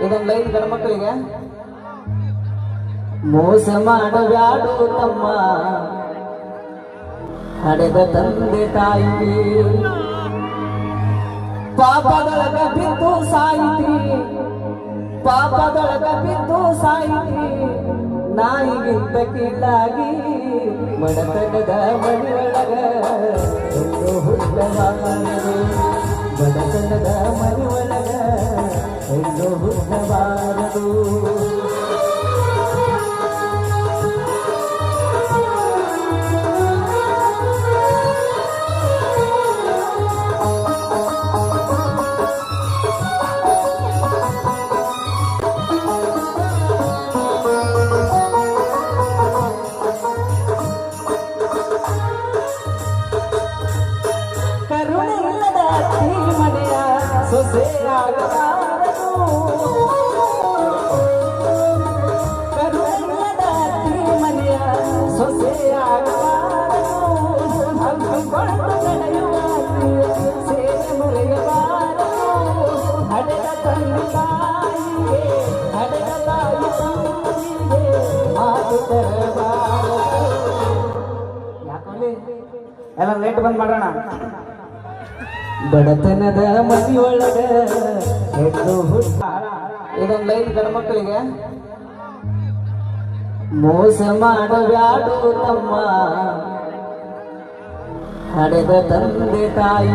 ಇದೊಂದು ಲೈನ್ ಗಂಡ್ಮಕ್ಳಿಗೆ ಮೋಸ ಮಾಡಬ್ಯಾಡು ತಮ್ಮ. ಹಡೆದ ತಂದೆ ತಾಯಿ. ಪಾಪದೊಳಗ ಬಿದ್ದು ಸಾಯಿತಿ ಪಾಪದೊಳಗ ಬಿದ್ದು ಸಾಯಿತಿ ನಾಯಿಗಿಂತ ಕೀಳಾಗಿ ಬಡತನದ ಮನೆಯೊಳಗ ಹೆಣ್ಣು ಎಲ್ಲ ಲೇಟ್ ಬಂದ್ ಮಾಡೋಣ. ಬಡತನದ ಮನೆಯೊಳಗ ಹೆಣ್ಣು ಹುಟ್ಟ. ಇದೊಂದು ಲೈನ್ ಗಂಡ್ಮಕ್ಳಿಗೆ ಮೋಸ ಮಾಡಬ್ಯಾಡು ತಮ್ಮ. ಹಡೆದ ತಂದೆ ತಾಯಿ.